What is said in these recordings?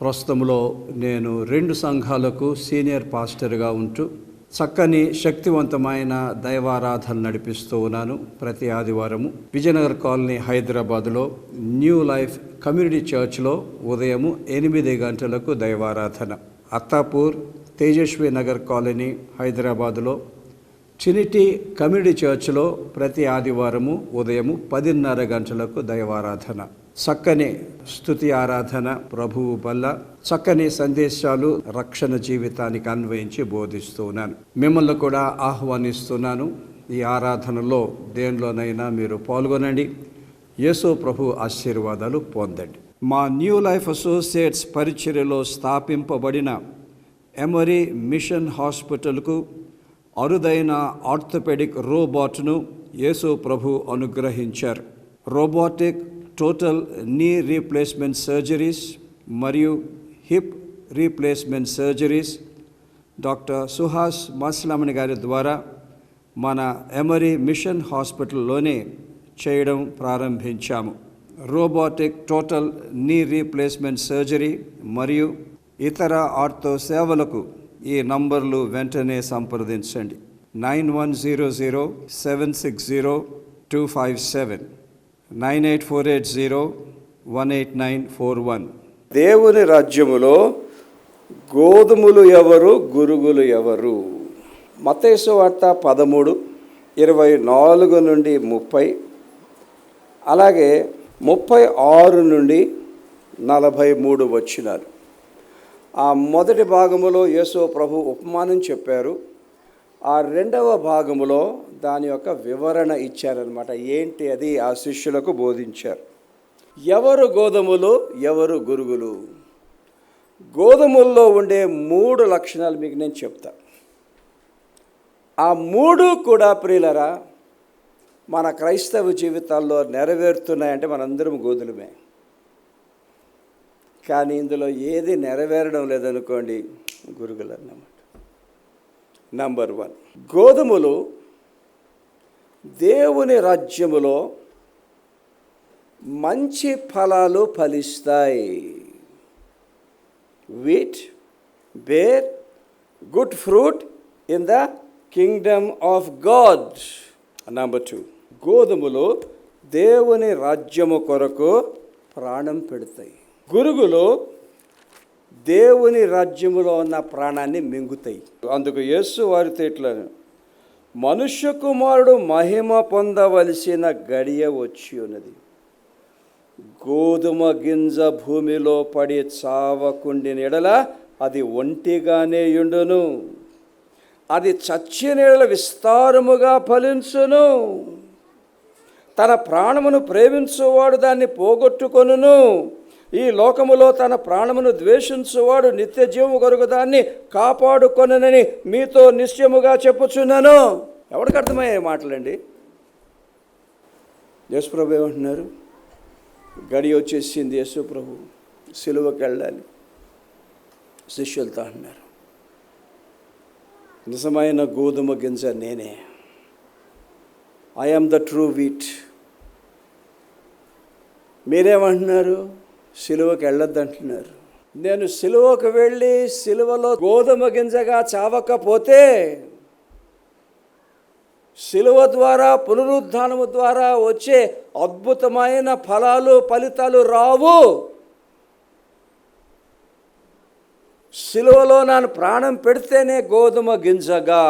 ప్రస్తుతంలో నేను రెండు సంఘాలకు సీనియర్ పాస్టర్గా ఉంటూ చక్కని శక్తివంతమైన దైవారాధన నడిపిస్తూ ఉన్నాను ప్రతి ఆదివారము. విజయనగర్ కాలనీ హైదరాబాద్లో న్యూ లైఫ్ కమ్యూనిటీ చర్చ్లో ఉదయము ఎనిమిది గంటలకు దైవారాధన. అత్తాపూర్ తేజస్వి నగర్ కాలనీ హైదరాబాదులో ట్రినిటీ కమ్యూనిటీ చర్చ్లో ప్రతి ఆదివారము ఉదయము పదిన్నర గంటలకు దైవారాధన. చక్కని స్థుతి ఆరాధన ప్రభువు వల్ల చక్కని సందేశాలు రక్షణ జీవితానికి అన్వయించి బోధిస్తూ ఉన్నాను మిమ్మల్ని కూడా ఆహ్వానిస్తున్నాను. ఈ ఆరాధనలో దేనిలోనైనా మీరు పాల్గొనండి. యేసు ప్రభు ఆశీర్వాదాలు పొందండి. మా న్యూ లైఫ్ అసోసియేట్స్ పరిచర్యలో స్థాపింపబడిన ఎమరీ మిషన్ హాస్పిటల్కు అరుదైన ఆర్థోపెడిక్ రోబోట్ను యేసు ప్రభు అనుగ్రహించారు. Robotic total knee replacement surgeries మరియు hip replacement surgeries doctor Suhas Masilamani గారి ద్వారా మన ఎమరీ మిషన్ హాస్పిటల్లోనే చేయడం ప్రారంభించాము. Robotic total knee replacement surgery మరియు ఇతర ఆర్థో సేవలకు ఈ నంబర్లు వెంటనే సంప్రదించండి. Nine one zero zero seven six zero two five seven. Nine eight four eight zero one eight nine four one. దేవుని రాజ్యములో గోధుమలు ఎవరు గురుగులు ఎవరు? మతేసు వార్త పదమూడు ఇరవై నాలుగు నుండి ముప్పై అలాగే ముప్పై ఆరు నుండి నలభై మూడు వచ్చినారు ఆ మొదటి భాగములో యేసు ప్రభు ఉపమానం చెప్పారు. ఆ రెండవ భాగములో దాని యొక్క వివరణ ఇచ్చారనమాట ఏంటి అది? ఆ శిష్యులకు బోధించారు. ఎవరు గోధుమలు? ఎవరు గురుగులు? గోధుమల్లో ఉండే మూడు లక్షణాలు మీకు నేను చెప్తా. ఆ మూడు కూడా ప్రియులరా మన క్రైస్తవ జీవితాల్లో నెరవేరుతున్నాయంటే మనందరం గోధులమే. కానీ ఇందులో ఏది నెరవేరడం లేదనుకోండి గురుగులు అన్నమాట. నంబర్ వన్ గోధుమలు దేవుని రాజ్యములో మంచి ఫలాలు ఫలిస్తాయి. Wheat bear good fruit in the kingdom of God number two గోధుమలు దేవుని రాజ్యము కొరకు ప్రాణం పెడతాయి. గురుగులు దేవుని రాజ్యములో ఉన్న ప్రాణాన్ని మింగుతాయి. అందుకు యేసు వారితో ఇట్లా మనుష్య కుమారుడు మహిమ పొందవలసిన గడియ వచ్చి ఉన్నది. గోధుమ గింజ భూమిలో పడి చావకుండిన ఎడల అది ఒంటిగానే ఉండును. అది చచ్చిన ఎడల విస్తారముగా ఫలించును. తన ప్రాణమును ప్రేమించువాడు దాన్ని పోగొట్టుకొనును. ఈ లోకములో తన ప్రాణమును ద్వేషించువాడు నిత్య జీవము కొరకు దాన్ని కాపాడుకొనని మీతో నిశ్చయముగా చెప్పుచున్నాను. ఎవరికి అర్థమయ్యే మాటలండి? యేసుప్రభు ఏమంటున్నారు? గడి వచ్చేసింది యేసుప్రభు. సిలువకి వెళ్ళాలి. శిష్యులతో అన్నారు నిజమైన గోధుమ గింజ నేనే. ఐ ద ట్రూ వీట్ మీరేమంటున్నారు? సిలువకి వెళ్ళొద్దంటున్నారు నేను సిలువకు వెళ్ళి సిలువలో గోధుమ గింజగా చావకపోతే సిలువ ద్వారా పునరుద్ధానము ద్వారా వచ్చే అద్భుతమైన ఫలాలు ఫలితాలు రావు. సిలువలో నేను ప్రాణం పెడితేనే గోధుమ గింజగా.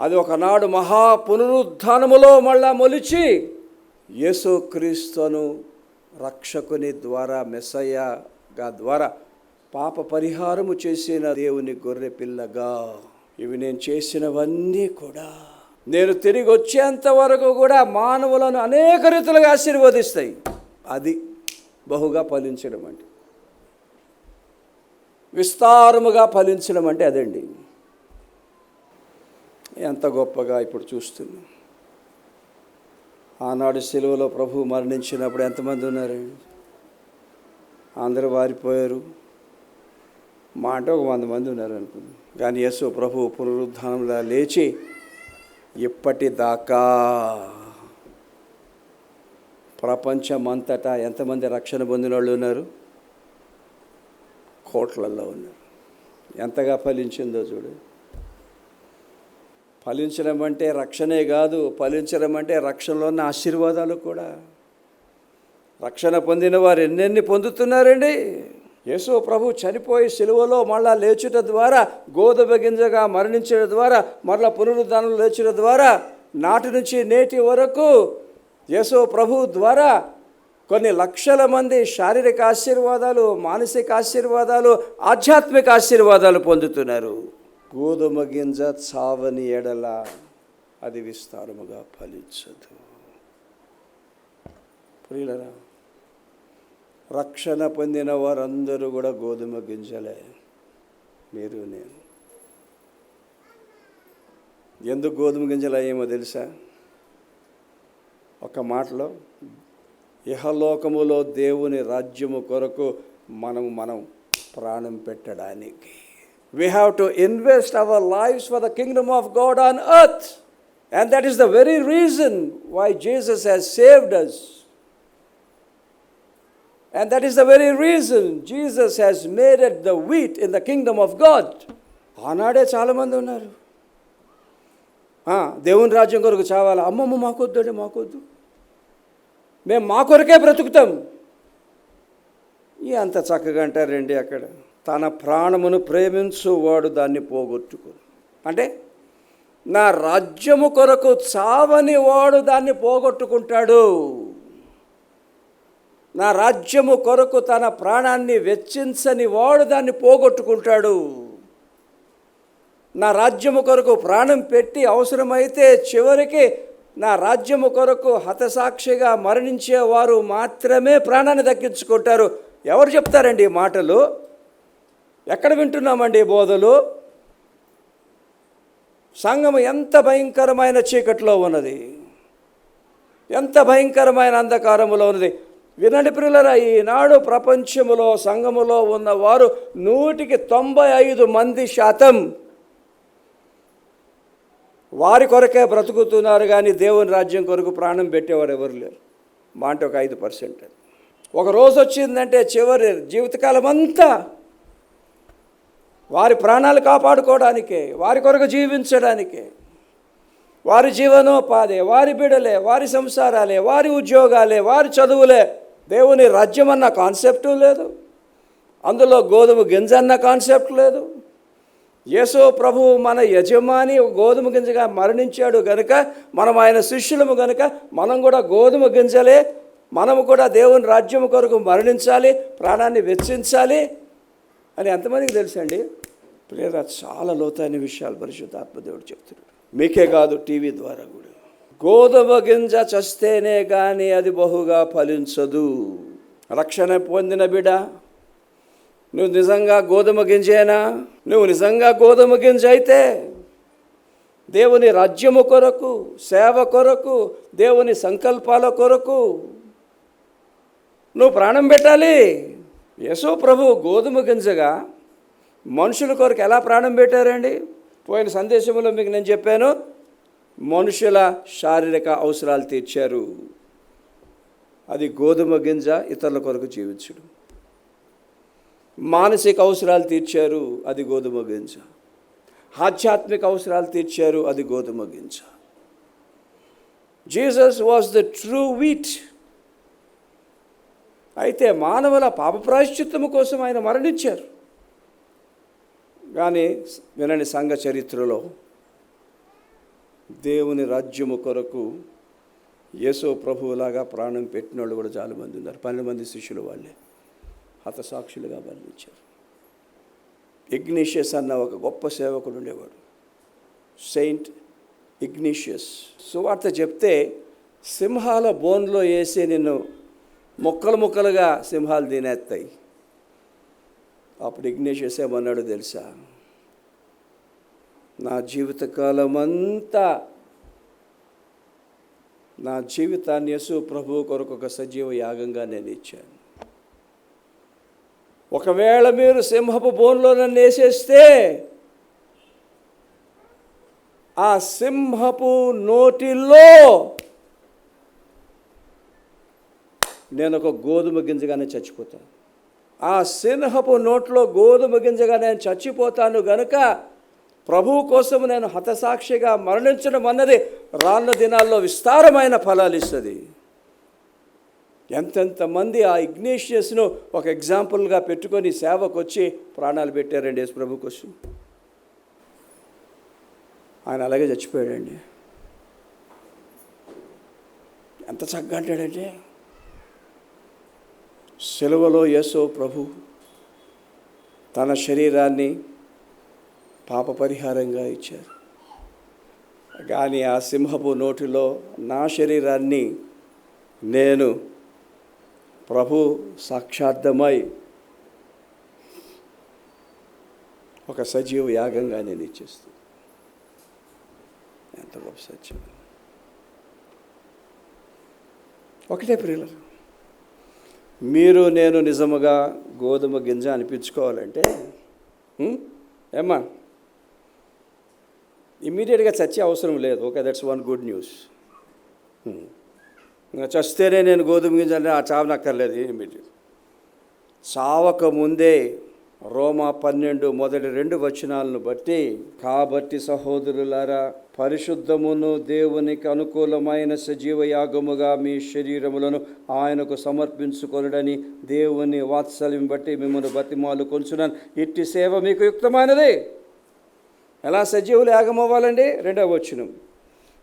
అది ఒకనాడు మహా పునరుద్ధానములో మళ్ళా మొలిచి యేసుక్రీస్తును రక్షకుని ద్వారా మెస్సయ్యగా ద్వారా పాప పరిహారము చేసిన దేవుని గొర్రె పిల్లగా. ఇవి నేను చేసినవన్నీ కూడా నేను తిరిగి వచ్చేంత వరకు కూడా మానవులను అనేక రీతులుగా ఆశీర్వదిస్తాయి. అది బహుగా ఫలించడం అంటే. విస్తారముగా ఫలించడం అంటే అదండి. ఎంత గొప్పగా ఇప్పుడు చూస్తున్నాం. ఆనాడు సెలవులో ప్రభు మరణించినప్పుడు ఎంతమంది ఉన్నారు? అందరూ వారిపోయారు. మా అంటే ఒక వంద మంది ఉన్నారు అనుకుంది. కానీ యేసు ప్రభు పునరుద్ధానంలో లేచి ఇప్పటిదాకా ప్రపంచమంతటా ఎంతమంది రక్షణ పొందిన వాళ్ళు ఉన్నారు? కోట్లల్లో ఉన్నారు. ఎంతగా ఫలించిందో చూడు. ఫలించడం అంటే రక్షణే కాదు ఫలించడం అంటే రక్షణలో ఉన్న ఆశీర్వాదాలు కూడా. రక్షణ పొందిన వారు ఎన్నెన్ని పొందుతున్నారండి? యేసు ప్రభు చనిపోయి సిలువలో మళ్ళా లేచుట ద్వారా గోధుమ గింజగా మరణించడం ద్వారా మరలా పునరుద్ధానం లేచుట ద్వారా నాటి నుంచి నేటి వరకు యేసు ప్రభు ద్వారా కొన్ని లక్షల మంది శారీరక ఆశీర్వాదాలు మానసిక ఆశీర్వాదాలు ఆధ్యాత్మిక ఆశీర్వాదాలు పొందుతున్నారు. గోధుమ గింజ చావని ఎడల అది విస్తారముగా ఫలించదు. ప్రియులరా రక్షణ పొందిన వారందరూ కూడా గోధుమ గింజలే. మీరు నేను. ఎందుకు గోధుమ గింజలు అయ్యేమో తెలుసా? ఒక మాటలో ఇహలోకములో దేవుని రాజ్యము కొరకు మనం మనం ప్రాణం పెట్టడానికి. We have to invest our lives for the kingdom of God on earth and that is the very reason why Jesus has saved us And that is the very reason Jesus has made it the wheat in the kingdom of God. ఆనాడే చాలామంది ఉన్నారు. దేవుని రాజ్యం కొరకు చావాలి? అమ్మమ్మ మాకొద్దు అంటే మాకొద్దు. మేము మా కొరకే బ్రతుకుతాం. ఈ అంత చక్కగా అంటారండి అక్కడ. తన ప్రాణమును ప్రేమించువాడు దాన్ని పోగొట్టుకు. అంటే నా రాజ్యము కొరకు చావని వాడు దాన్ని పోగొట్టుకుంటాడు. నా రాజ్యము కొరకు తన ప్రాణాన్ని వెచ్చించని వాడు దాన్ని పోగొట్టుకుంటాడు. నా రాజ్యము కొరకు ప్రాణం పెట్టి అవసరమైతే చివరికి నా రాజ్యము కొరకు హతసాక్షిగా మరణించేవారు మాత్రమే ప్రాణాన్ని దక్కించుకుంటారు. ఎవరు చెప్తారండి ఈ మాటలు? ఎక్కడ వింటున్నామండి బోధలు? సంఘం ఎంత భయంకరమైన చీకట్లో ఉన్నది. ఎంత భయంకరమైన అంధకారములో ఉన్నది. వినండి పిల్లల ఈనాడు ప్రపంచములో సంఘములో ఉన్నవారు నూటికి తొంభై ఐదు మంది శాతం వారి కొరకే బ్రతుకుతున్నారు కానీ దేవుని రాజ్యం కొరకు ప్రాణం పెట్టేవారు ఎవరు లేరు. మా అంటే ఒక ఐదు పర్సెంట్. ఒక రోజు వచ్చిందంటే చివరి జీవితకాలం అంతా వారి ప్రాణాలు కాపాడుకోవడానికే వారి కొరకు జీవించడానికే వారి జీవనోపాధి వారి బిడలే వారి సంసారాలే వారి ఉద్యోగాలే వారి చదువులే. దేవుని రాజ్యం అన్న కాన్సెప్టు లేదు. అందులో గోధుమ గింజ అన్న కాన్సెప్ట్ లేదు. యేసో ప్రభు మన యజమాని గోధుమ గింజగా మరణించాడు గనుక మనం ఆయన శిష్యులము గనుక మనం కూడా గోధుమ గింజలే. మనము కూడా దేవుని రాజ్యం కొరకు మరణించాలి ప్రాణాన్ని వెచ్చించాలి. అని ఎంతమందికి తెలుసండి? ప్రేర చాలా లోతైన విషయాలు పరిశుద్ధాత్మదేవుడు చెప్తున్నాడు. మీకే కాదు టీవీ ద్వారా కూడా. గోధుమ గింజ చస్తేనే కానీ అది బహుగా ఫలించదు. రక్షణ పొందిన బిడ నువ్వు నిజంగా గోధుమ గింజేనా? నువ్వు నిజంగా గోధుమ గింజ అయితే దేవుని రాజ్యము కొరకు సేవ కొరకు దేవుని సంకల్పాల కొరకు నువ్వు ప్రాణం పెట్టాలి. యశో ప్రభు గోధుమ గింజగా మనుషుల కొరకు ఎలా ప్రాణం పెట్టారండి? పోయిన సందేశంలో మీకు నేను చెప్పాను మనుషుల శారీరక అవసరాలు తీర్చారు. అది గోధుమ గింజ ఇతరుల కొరకు జీవించడం. మానసిక అవసరాలు తీర్చారు అది గోధుమ గింజ. ఆధ్యాత్మిక అవసరాలు తీర్చారు అది గోధుమ గింజ. Jesus was the true wheat. అయితే మానవుల పాపప్రాశ్చిత్తము కోసం ఆయన మరణించారు. కానీ వినని సంఘ చరిత్రలో దేవుని రాజ్యము కొరకు యేసో ప్రభువులాగా ప్రాణం పెట్టిన వాళ్ళు కూడా చాలామంది ఉన్నారు. పన్నెండు మంది శిష్యులు వాళ్ళే. హతసాక్షులుగా మరణించారు. ఇగ్నిషియస్ అన్న ఒక గొప్ప సేవకుడు ఉండేవాడు. Saint Ignatius. సువార్త చెప్తే సింహాల బోన్లో వేసి నిన్ను ముక్కలు ముక్కలుగా సింహాలు తినేస్తాయి అప్పుడు ఇగ్నేషియస్ ఏమన్నాడు తెలుసా? నా జీవితకాలం అంతా నా జీవితాన్ని యేసు ప్రభు కొరకు ఒక సజీవ యాగంగా నేను ఇచ్చాను. ఒకవేళ మీరు సింహపు బోన్లో నన్ను వేసేస్తే ఆ సింహపు నోటిలో నేను ఒక గోధుమ గింజగానే చచ్చిపోతాను. ఆ సింహపు నోట్లో గోధుమ గింజగా నేను చచ్చిపోతాను గనుక ప్రభువు కోసం నేను హతసాక్షిగా మరణించడం అన్నది రాళ్ళ దినాల్లో విస్తారమైన ఫలాలు ఇస్తుంది. ఎంతెంతమంది ఆ ఇగ్నేషియస్ను ఒక ఎగ్జాంపుల్గా పెట్టుకొని సేవకు వచ్చి ప్రాణాలు పెట్టారండి యేసు ప్రభు కోసం. ఆయన అలాగే చచ్చిపోయాడండి. ఎంత చక్కగా అంటాడంటే సెలవులో యేసో ప్రభు తన శరీరాన్ని పాప పరిహారంగా ఇచ్చారు. కానీ ఆ సింహపు నోటిలో నా శరీరాన్ని నేను ప్రభు సాక్షార్థమై ఒక సజీవ యాగంగా నేను ఇచ్చేస్తాను ఎంత గొప్ప సత్యం. ఒకటే ప్రియులరు మీరు నేను నిజముగా గోధుమ గింజ అనిపించుకోవాలంటే ఏమ్మా? ఇమ్మీడియట్గా చచ్చే అవసరం లేదు. Okay that's one good news ఇంకా చస్తేనే నేను గోధుమ గింజ అంటే ఆ చావనక్కర్లేదు ఇమీడియట్ చావక ముందే రోమా పన్నెండు మొదటి రెండు వచనాలను బట్టి కాబట్టి సహోదరులారా పరిశుద్ధమును దేవునికి అనుకూలమైన సజీవ యాగముగా మీ శరీరములను ఆయనకు సమర్పించుకొనడని దేవుని వాత్సల్యం బట్టి మిమ్మల్ని బతిమాలు కొంచున్నాను. ఇట్టి సేవ మీకు యుక్తమైనది. ఎలా సజీవులు యాగం అవ్వాలండి రెండవ వచనం.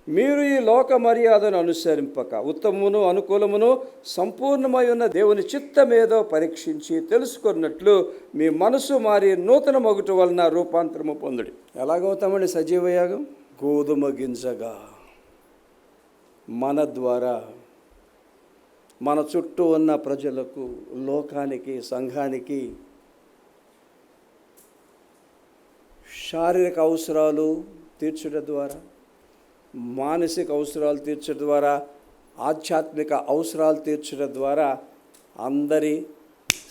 మీరు ఈ లోక మర్యాదను అనుసరింపక ఉత్తమమును అనుకూలమును సంపూర్ణమై ఉన్న దేవుని చిత్తమేదో పరీక్షించి తెలుసుకున్నట్లు మీ మనసు మారి నూతన మొగుట వలన రూపాంతరము పొందుడి. ఎలాగవుతామండి సజీవ యాగం? గోధుమ గింజగా మన ద్వారా మన చుట్టూ ఉన్న ప్రజలకు లోకానికి సంఘానికి శారీరక అవసరాలు తీర్చడం ద్వారా మానసిక అవసరాలు తీర్చడం ద్వారా ఆధ్యాత్మిక అవసరాలు తీర్చడం ద్వారా అందరి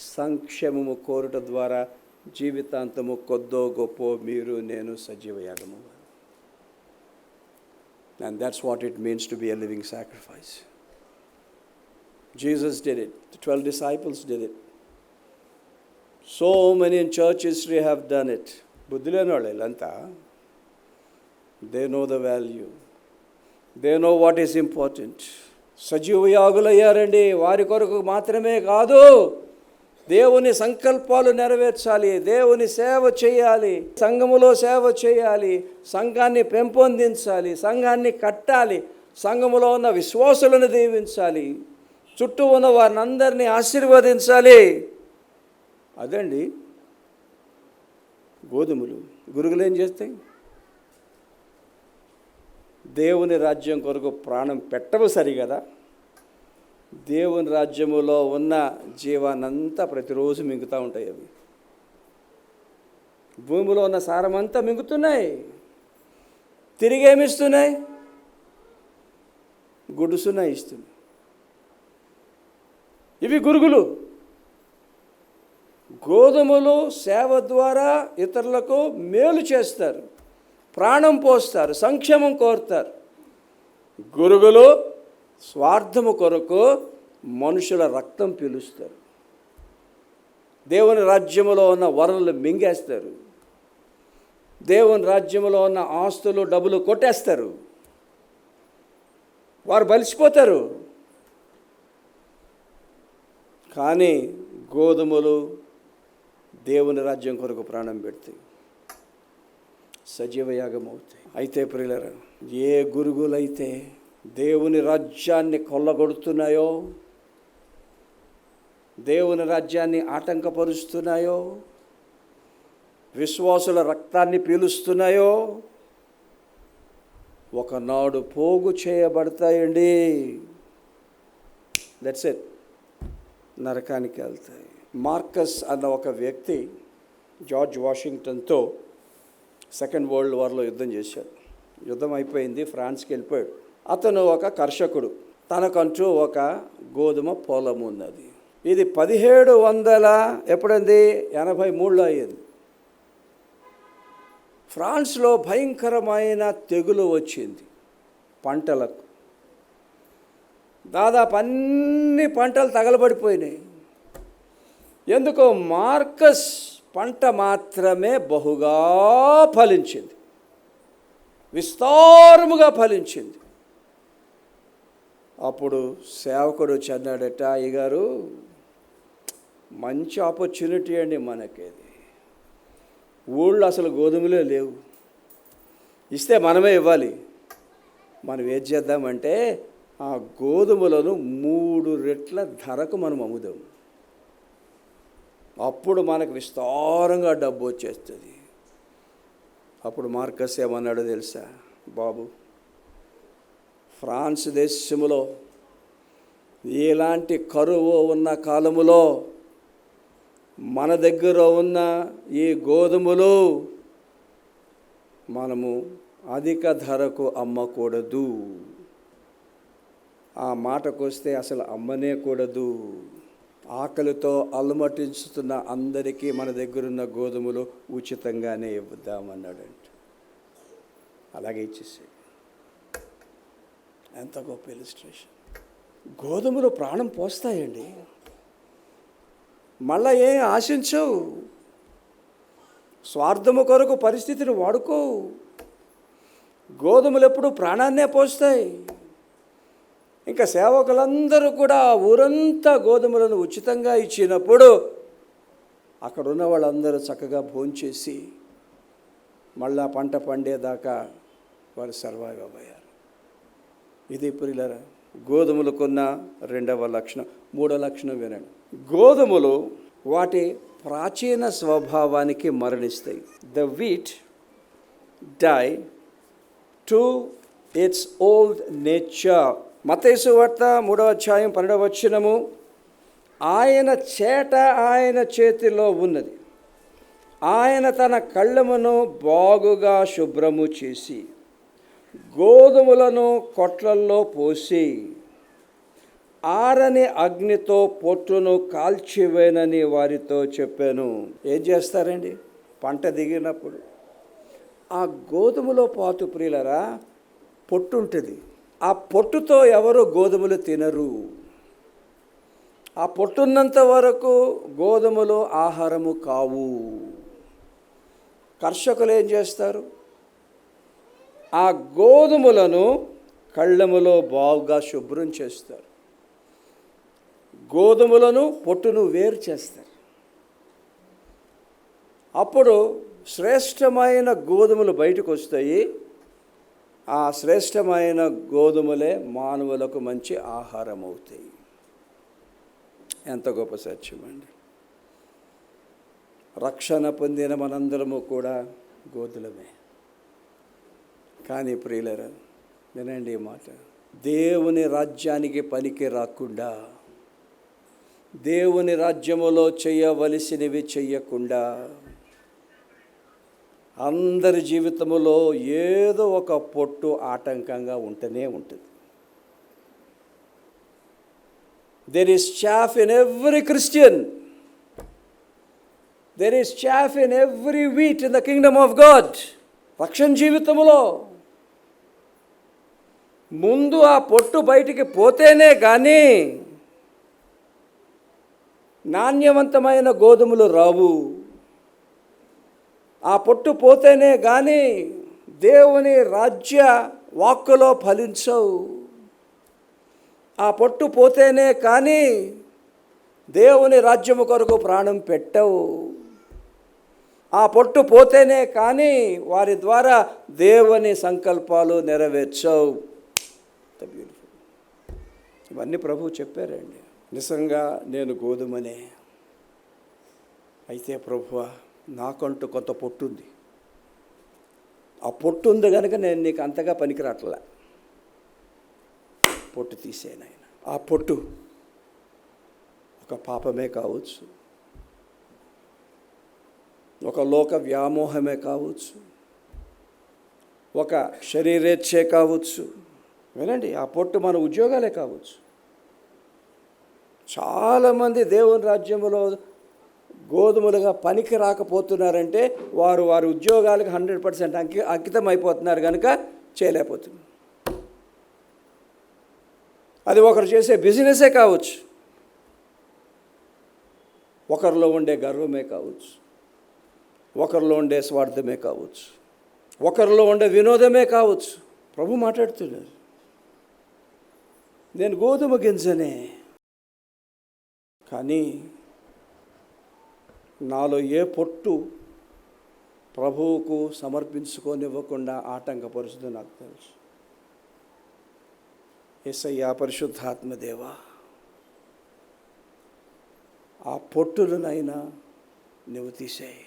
సంక్షేమము కోరుట ద్వారా జీవితాంతము కొద్దో గొప్ప మీరు నేను సజీవయాగము. And that's what it means to be a living sacrifice Jesus did it twelve disciples did it so many in church history have done it బుద్ధి లేని వాళ్ళు వీళ్ళంతా they know they know what is important సజీవ యాగులయ్యారండి వారి కొరకు మాత్రమే కాదు దేవుని సంకల్పాలు నెరవేర్చాలి దేవుని సేవ చేయాలి సంఘములో సేవ చేయాలి సంఘాన్ని పెంపొందించాలి సంఘాన్ని కట్టాలి సంఘములో ఉన్న విశ్వాసులను దీవించాలి చుట్టూ ఉన్న వారిని అందరినీ ఆశీర్వదించాలి. అదండి గోధుమలు. గురుగులు ఏం చేస్తాయి? దేవుని రాజ్యం కొరకు ప్రాణం పెట్టవు సరి కదా దేవుని రాజ్యములో ఉన్న జీవానంతా ప్రతిరోజు మింగుతూ ఉంటాయి అవి. భూమిలో ఉన్న సారమంతా మింగుతున్నాయి. తిరిగి ఏమిస్తున్నాయి గుడుసున ఇస్తుంది ఇవి గురుగులు. గోధుమలు సేవ ద్వారా ఇతరులకు మేలు చేస్తారు. ప్రాణం పోస్తారు సంక్షేమం కోరుతారు. గురుగులు స్వార్థము కొరకు మనుషుల రక్తం పీలుస్తారు. దేవుని రాజ్యములో ఉన్న వరలు మింగేస్తారు. దేవుని రాజ్యములో ఉన్న ఆస్తులు డబ్బులు కొట్టేస్తారు. వారు బలిసిపోతారు. కానీ గోధుమలు దేవుని రాజ్యం కొరకు ప్రాణం పెడతాయి. సజీవయాగం అవుతాయి అయితే ప్రియులరా ఏ గురుగులైతే దేవుని రాజ్యాన్ని కొల్లగొడుతున్నాయో దేవుని రాజ్యాన్ని ఆటంకపరుస్తున్నాయో విశ్వాసుల రక్తాన్ని పీలుస్తున్నాయో ఒకనాడు పోగు చేయబడతాయండి. దట్స్ ఇట్ నరకానికి వెళ్తాయి. మార్కస్ అన్న ఒక వ్యక్తి జార్జ్ వాషింగ్టన్తో సెకండ్ వరల్డ్ వార్లో యుద్ధం చేశాడు. యుద్ధం అయిపోయింది ఫ్రాన్స్కి వెళ్ళిపోయాడు. అతను ఒక కర్షకుడు. తనకంటూ ఒక గోధుమ పొలం ఉన్నది. ఇది పదిహేడు వందల ఎప్పుడంది? ఎనభై మూడులో అయ్యింది. ఫ్రాన్స్లో భయంకరమైన తెగులు వచ్చింది పంటలకు. దాదాపు అన్ని పంటలు తగలబడిపోయినాయి. ఎందుకో మార్కస్ పంట మాత్రమే బహుగా ఫలించింది. విస్తారముగా ఫలించింది. అప్పుడు సేవకుడు వచ్చి అయ్యగారు మంచి ఆపర్చునిటీ అండి మనకేది. ఊళ్ళో అసలు గోధుమలే లేవు. ఇస్తే మనమే ఇవ్వాలి. మనం ఏం చేద్దామంటే ఆ గోధుమలను మూడు రెట్ల ధరకు మనం అమ్ముదాం. అప్పుడు మనకు విస్తారంగా డబ్బు వచ్చేస్తుంది. అప్పుడు మార్కస్ ఏమన్నాడో తెలుసా? బాబు ఫ్రాన్స్ దేశములో ఎలాంటి కరువు ఉన్న కాలములో మన దగ్గర ఉన్న ఈ గోధుమలు మనము అధిక ధరకు అమ్మకూడదు. ఆ మాటకొస్తే అసలు అమ్మనే కూడదు ఆకలితో అలమటించుతున్న అందరికీ మన దగ్గరున్న గోధుమలు ఉచితంగానే ఇవ్వద్దామన్నాడంట అలాగే ఇచ్చేసాడు ఎంత గొప్ప ఇలిస్ట్రేషన్ గోధుమలు ప్రాణం పోస్తాయండి. మళ్ళా ఏం ఆశించవు. స్వార్థము కొరకు పరిస్థితిని వాడుకో గోధుమలు ఎప్పుడు ప్రాణాన్నే పోస్తాయి. ఇంకా సేవకులందరూ కూడా ఊరంతా గోధుమలను ఉచితంగా ఇచ్చినప్పుడు అక్కడ ఉన్న వాళ్ళందరూ చక్కగా భోంచేసి మళ్ళా పంట పండేదాకా వారు సర్వైవ్ అవ్వయారు ఇది పురిలరా గోధుమలు కొన్న రెండవ లక్షణం మూడో లక్షణం వినండి. గోధుమలు వాటి ప్రాచీన స్వభావానికి మరణిస్తాయి. The wheat die to its old nature మతేసు వార్త మూడవ అధ్యాయం పన్నెండవ వచ్చినము ఆయన చేట ఆయన చేతిలో ఉన్నది. ఆయన తన కళ్ళమును బాగుగా శుభ్రము చేసి గోధుమలను కొట్లల్లో పోసి ఆరని అగ్నితో పొట్టును కాల్చివేనని వారితో చెప్పాను. ఏం చేస్తారండి? పంట దిగినప్పుడు. ఆ గోధుమలో పాటు ప్రియులరా పొట్టు ఉంటుంది ఆ పొట్టుతో ఎవరు గోధుమలు తినరు. ఆ పొట్టున్నంత వరకు గోధుమలు ఆహారము కావు. కర్షకులు ఏం చేస్తారు? ఆ గోధుమలను కళ్ళములో బావుగా శుభ్రం చేస్తారు. గోధుమలను పొట్టును వేరు చేస్తారు. అప్పుడు శ్రేష్టమైన గోధుమలు బయటకు వస్తాయి ఆ శ్రేష్టమైన గోధుమలే మానవులకు మంచి ఆహారం అవుతాయి ఎంత గొప్ప సత్యం అండి. రక్షణ పొందిన మనందరము కూడా గోధులమే కానీ ప్రియులరా వినండి మాట. దేవుని రాజ్యానికి పనికి రాకుండా దేవుని రాజ్యములో చేయవలసినవి చెయ్యకుండా అందరి జీవితములో ఏదో ఒక పొట్టు ఆటంకంగా ఉంటూనే ఉంటుంది. There is chaff in every Christian there is chaff in every wheat in the kingdom of God రక్షణ జీవితములో ముందు ఆ పొట్టు బయటికి పోతేనే కానీ నాణ్యవంతమైన గోధుమలు రావు. ఆ పొట్టు పోతేనే కానీ దేవుని రాజ్య వాక్కులో ఫలించవు. ఆ పొట్టు పోతేనే కానీ దేవుని రాజ్యము కొరకు ప్రాణం పెట్టవు. ఆ పొట్టు పోతేనే కానీ వారి ద్వారా దేవుని సంకల్పాలు నెరవేర్చవు. ఇవన్నీ ప్రభు చెప్పారండి. నిజంగా నేను గోధుమనే. అయితే ప్రభువా నాకంటూ కొంత పొట్టు ఉంది ఆ పొట్టు ఉంది కనుక నేను నీకు అంతగా పనికిరాట్లా. పొట్టు తీసేనాయన ఆ పొట్టు ఒక పాపమే కావచ్చు. ఒక లోక వ్యామోహమే కావచ్చు. ఒక శరీరేచ్ఛే కావచ్చు. వినండి ఆ పొట్టు మన ఉద్యోగాలే కావచ్చు. చాలామంది దేవుని రాజ్యంలో గోధుమలుగా పనికి రాకపోతున్నారంటే వారు వారి ఉద్యోగాలకు హండ్రెడ్ పర్సెంట్ అంకి అంకితం అయిపోతున్నారు కనుక చేయలేకపోతున్నారు. అది ఒకరు చేసే బిజినెసే కావచ్చు. ఒకరిలో ఉండే గర్వమే కావచ్చు. ఒకరిలో ఉండే స్వార్థమే కావచ్చు. ఒకరిలో ఉండే వినోదమే కావచ్చు. ప్రభు మాట్లాడుతున్నారు. నేను గోధుమ గింజనే. కానీ నాలో ఏ పొట్టు ప్రభువుకు సమర్పించుకోనివ్వకుండా ఆటంకపరుచుదో నాకు తెలుసు. ఎస్ఐయా పరిశుద్ధాత్మదేవా ఆ పొట్టులనైనా నువ్వు తీసేయి.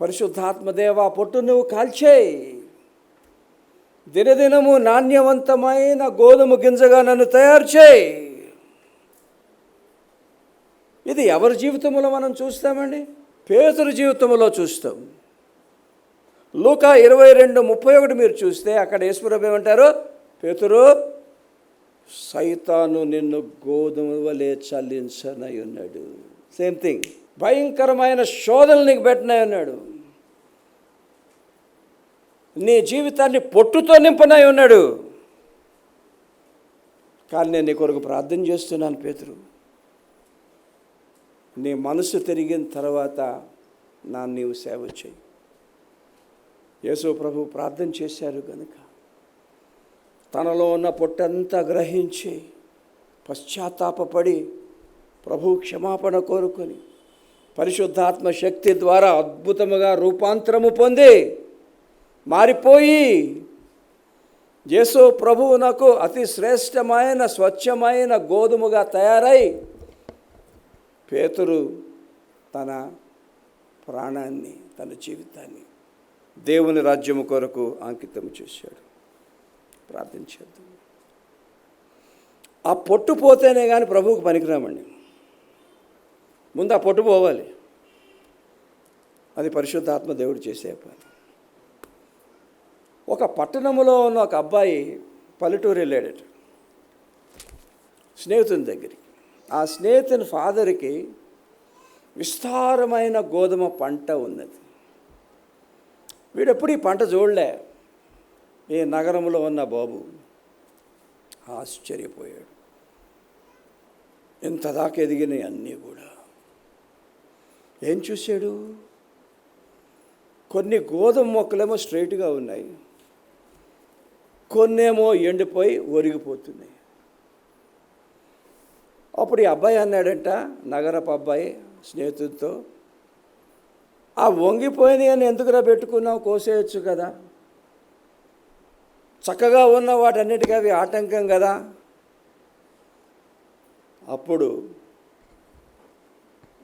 పరిశుద్ధాత్మదేవ ఆ పొట్టు నువ్వు కాల్చేయి. దినదినము నాణ్యవంతమైన గోధుమ గింజగా నన్ను తయారు చేయి. ఇది ఎవరి జీవితంలో మనం చూస్తామండి? పేతురు జీవితంలో చూస్తాం. లూకా ఇరవై రెండు ముప్పై ఒకటి మీరు చూస్తే అక్కడ యేసుప్రభు ఏమంటారు? పేతురు సైతాను నిన్ను గోధుమ వలె చల్లించనై ఉన్నాడు సేమ్ థింగ్ భయంకరమైన శోధనలు నీకు పెట్టినాయి ఉన్నాడు నీ జీవితాన్ని పొట్టుతో నింపనై ఉన్నాడు కానీ నేను నీ కొరకు ప్రార్థన చేస్తున్నాను పేతురు. నీ మనసు తిరిగిన తర్వాత నా నీవు సేవ చేయి. యేసు ప్రభు ప్రార్థన చేశారు కనుక తనలో ఉన్న పొట్టంతా గ్రహించి పశ్చాత్తాపపడి ప్రభు క్షమాపణ కోరుకొని పరిశుద్ధాత్మ శక్తి ద్వారా అద్భుతముగా రూపాంతరము పొంది మారిపోయి యేసు ప్రభువు నాకు అతి శ్రేష్టమైన స్వచ్ఛమైన గోధుమగా తయారై పేతురు తన ప్రాణాన్ని తన జీవితాన్ని దేవుని రాజ్యము కొరకు అంకితం చేశాడు. ప్రార్థించేద్దాం ఆ పొట్టు పోతేనే కానీ ప్రభువుకు పనికిరామండి. ముందు ఆ పొట్టు పోవాలి. అది పరిశుద్ధాత్మ దేవుడు చేసే పని. ఒక పట్టణంలో ఉన్న ఒక అబ్బాయి పల్లెటూరు వెళ్ళాడట. స్నేహితుని దగ్గరికి. ఆ స్నేహితుని ఫాదర్కి విస్తారమైన గోధుమ పంట ఉన్నది. వీడెప్పుడు ఈ పంట చూడలే. ఈ నగరంలో ఉన్న బాబు ఆశ్చర్యపోయాడు. ఇంత దాకా ఎదిగినాయి అన్నీ కూడా. ఏం చూశాడు? కొన్ని గోధుమ మొక్కలేమో స్ట్రైట్గా ఉన్నాయి. కొన్నేమో ఎండిపోయి ఒరిగిపోతున్నాయి. అప్పుడు ఈ అబ్బాయి అన్నాడంట నగరపు అబ్బాయి స్నేహితుడితో ఆ వంగిపోయినాయి అని ఎందుకురా పెట్టుకున్నావు? కోసేయచ్చు కదా. చక్కగా ఉన్న వాటన్నిటికీ అవి ఆటంకం కదా. అప్పుడు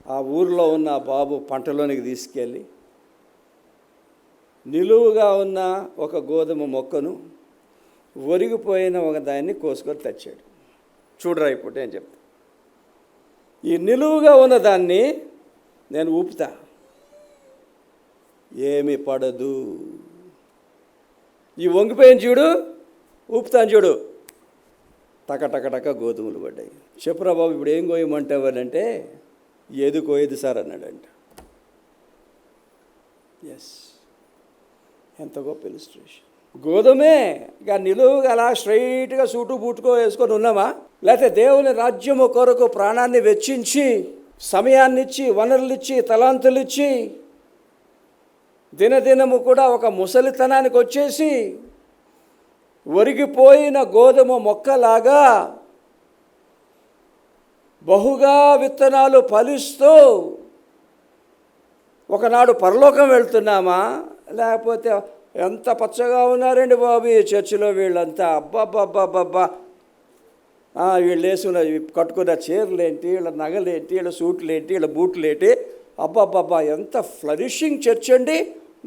ఆ ఊరిలో ఉన్న బాబు పంటలోనికి తీసుకెళ్ళి నిలువుగా ఉన్న ఒక గోధుమ మొక్కను ఒరిగిపోయిన ఒక దాన్ని కోసుకొని తెచ్చాడు. చూడరా ఇప్పుడు నేను చెప్తాను ఈ నిలువుగా ఉన్న దాన్ని నేను ఊపుతా. ఏమి పడదు. ఈ వంగిపోయిన చూడు ఊపుతాను చూడు. టక గోధుమలు పడ్డాయి. చెప్పురా బాబు ఇప్పుడు ఏం కోయమంటావనంటే ఏది కోయదు సార్ అన్నాడంట. ఎస్ ఎంత గొప్ప ఇలిస్ట్రేషన్ గోధుమే ఇక నిలువుగా అలా స్ట్రైట్గా సూటు బూటుకో వేసుకొని ఉన్నామా? లేకపోతే దేవుని రాజ్యము కొరకు ప్రాణాన్ని వెచ్చించి సమయాన్నిచ్చి వనరులిచ్చి తలాంతులిచ్చి తలాంతులు ఇచ్చి దినదినము కూడా ఒక ముసలితనానికి వచ్చేసి ఒరిగిపోయిన గోధుమ మొక్కలాగా బహుగా విత్తనాలు ఫలిస్తూ ఒకనాడు పరలోకం వెళ్తున్నామా? లేకపోతే ఎంత పచ్చగా ఉన్నారండి బాబు ఈ చర్చిలో వీళ్ళంతా? అబ్బాబ్బాబ్బాబ్బా వీళ్ళు వేసుకున్న కట్టుకున్న చీరలు ఏంటి వీళ్ళ నగలేంటి వీళ్ళ సూట్లు ఏంటి వీళ్ళ బూట్లు ఏంటి అబ్బాబ్బాబ్బా ఎంత ఫ్లరిషింగ్ చర్చ్ అండి.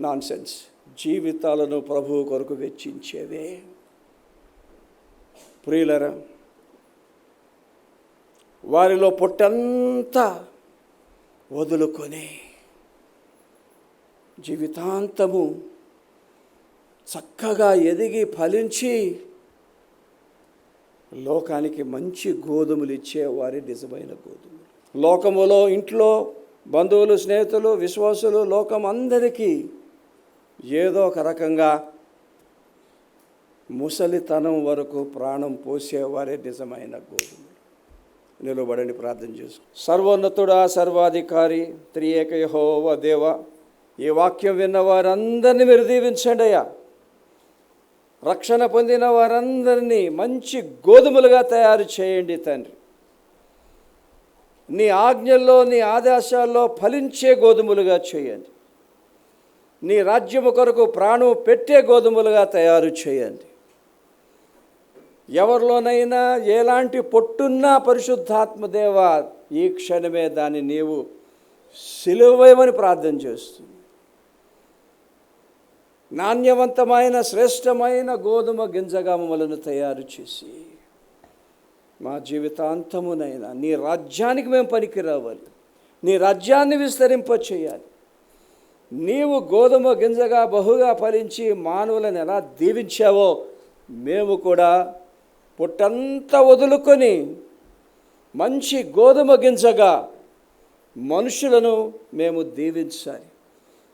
నాన్ సెన్స్ జీవితాలను ప్రభువు కొరకు వెచ్చించేవే. ప్రియులరా వారిలో పొట్టంతా వదులుకొని జీవితాంతము చక్కగా ఎదిగి ఫలించి లోకానికి మంచి గోధుమలు ఇచ్చే వారి నిజమైన గోధుమలు. లోకములో ఇంట్లో బంధువులు స్నేహితులు విశ్వాసులు లోకం అందరికీ ఏదో ఒక రకంగా ముసలితనం వరకు ప్రాణం పోసేవారే నిజమైన గోధుమలు. నిలబడని ప్రార్థన చేసు సర్వోన్నతుడా సర్వాధికారి త్రియేక దేవ ఈ వాక్యం విన్న వారందరినీ మీరు దీవించండి అయ్యా. రక్షణ పొందిన వారందరినీ మంచి గోధుమలుగా తయారు చేయండి తండ్రి. నీ ఆజ్ఞల్లో నీ ఆదేశాల్లో ఫలించే గోధుమలుగా చేయండి. నీ రాజ్యము కొరకు ప్రాణం పెట్టే గోధుమలుగా తయారు చేయండి. ఎవరిలోనైనా ఎలాంటి పొట్టున్నా పరిశుద్ధాత్మదేవ ఈ క్షణమే దాన్ని నీవు సిలువేమని ప్రార్థన చేస్తుంది నాణ్యవంతమైన శ్రేష్టమైన గోధుమ గింజగా మమ్మలను తయారు చేసి మా జీవితాంతమునైనా నీ రాజ్యానికి మేము పనికి రావాలి నీ రాజ్యాన్ని విస్తరింప చేయాలి. నీవు గోధుమ గింజగా బహుగా ఫలించి మానవులను ఎలా దీవించావో మేము కూడా పుట్టంతా వదులుకొని మంచి గోధుమ గింజగా మనుషులను మేము దీవించాలి.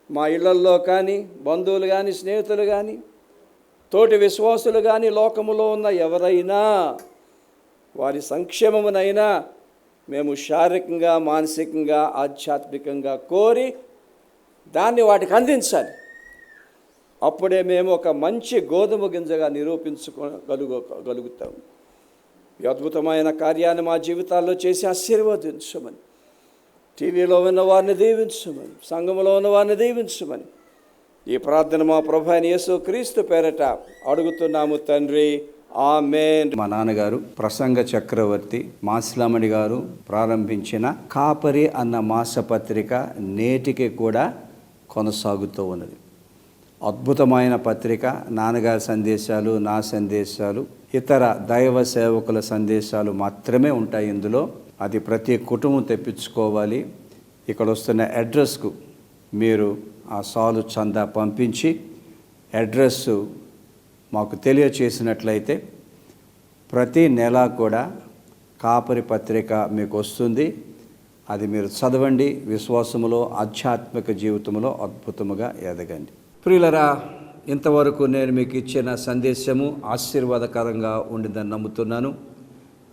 మా ఇళ్ళల్లో కానీ బంధువులు కానీ స్నేహితులు కానీ తోటి విశ్వాసులు కానీ లోకములో ఉన్న ఎవరైనా వారి సంక్షేమమునైనా మేము శారీరకంగా మానసికంగా ఆధ్యాత్మికంగా కోరి దాన్ని వాటికి అందించాలి. అప్పుడే మేము ఒక మంచి గోధుమ గింజగా నిరూపించుకోగలుగు గలుగుతాం ఈ అద్భుతమైన కార్యాన్ని మా జీవితాల్లో చేసి ఆశీర్వదించమని. టీవీలో ఉన్న వారిని దీవించమని సంఘంలో ఉన్న వారిని దీవించమని. ఈ ప్రార్థన మా ప్రభు అయిన యేసు క్రీస్తు పేరట అడుగుతున్నాము తండ్రి. ఆమెన్. మా నాన్నగారు ప్రసంగ చక్రవర్తి మాసిలామణి గారు ప్రారంభించిన కాపరి అన్న మాసపత్రిక నేటికి కూడా కొనసాగుతూ ఉన్నది. అద్భుతమైన పత్రిక నాన్నగారి సందేశాలు నా సందేశాలు ఇతర దైవ సేవకుల సందేశాలు మాత్రమే ఉంటాయి ఇందులో. అది ప్రతి కుటుంబం తెప్పించుకోవాలి. ఇక్కడ వస్తున్న అడ్రస్కు మీరు ఆ సాలు చందా పంపించి అడ్రస్ మాకు తెలియచేసినట్లయితే ప్రతి నెల కూడా కాపరి పత్రిక మీకు వస్తుంది. అది మీరు చదవండి. విశ్వాసములో ఆధ్యాత్మిక జీవితంలో అద్భుతముగా ఎదగండి. ప్రియులరా ఇంతవరకు నేను మీకు ఇచ్చిన సందేశము ఆశీర్వాదకరంగా ఉండిందని నమ్ముతున్నాను.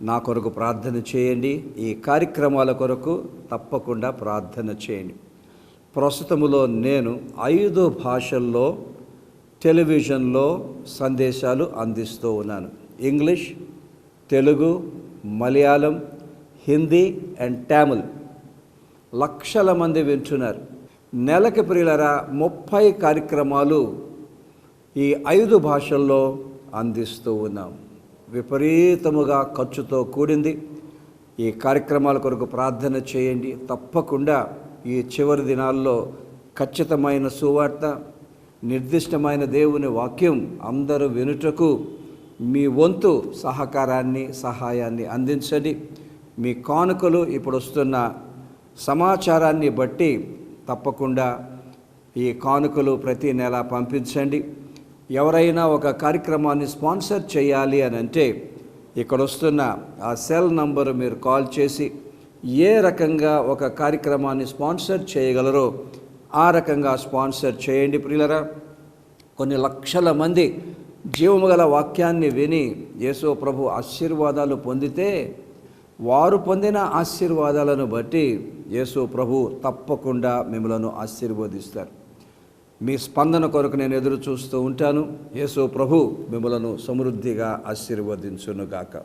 నా కొరకు ప్రార్థన చేయండి. ఈ కార్యక్రమాల కొరకు తప్పకుండా ప్రార్థన చేయండి. ప్రస్తుతములో నేను ఐదు భాషల్లో టెలివిజన్లో సందేశాలు అందిస్తూ ఉన్నాను. ఇంగ్లీష్ తెలుగు మలయాళం హిందీ అండ్ టామిల్ లక్షల మంది వింటున్నారు. నెలకి ప్రియులరా ముప్పై కార్యక్రమాలు ఈ ఐదు భాషల్లో అందిస్తూ ఉన్నాం. విపరీతముగా ఖర్చుతో కూడింది. ఈ కార్యక్రమాల కొరకు ప్రార్థన చేయండి. తప్పకుండా ఈ చివరి దినాల్లో ఖచ్చితమైన సువార్త నిర్దిష్టమైన దేవుని వాక్యం అందరూ వినుటకు మీ వంతు సహకారాన్ని సహాయాన్ని అందించండి. మీ కానుకలు ఇప్పుడు వస్తున్న సమాచారాన్ని బట్టి తప్పకుండా ఈ కానుకలు ప్రతి నెల పంపించండి. ఎవరైనా ఒక కార్యక్రమాన్ని స్పాన్సర్ చేయాలి అని అంటే ఇక్కడ వస్తున్న ఆ సెల్ నంబరు మీరు కాల్ చేసి ఏ రకంగా ఒక కార్యక్రమాన్ని స్పాన్సర్ చేయగలరో ఆ రకంగా స్పాన్సర్ చేయండి ప్రియులరా. కొన్ని లక్షల మంది జీవము గల వాక్యాన్ని విని యేసో ప్రభు ఆశీర్వాదాలు పొందితే వారు పొందిన ఆశీర్వాదాలను బట్టి యేసు ప్రభు తప్పకుండా మిమ్మలను ఆశీర్వదిస్తారు. మీ స్పందన కొరకు నేను ఎదురు చూస్తూ ఉంటాను. యేసు ప్రభు మిమ్మలను సమృద్ధిగా ఆశీర్వదించునుగాక.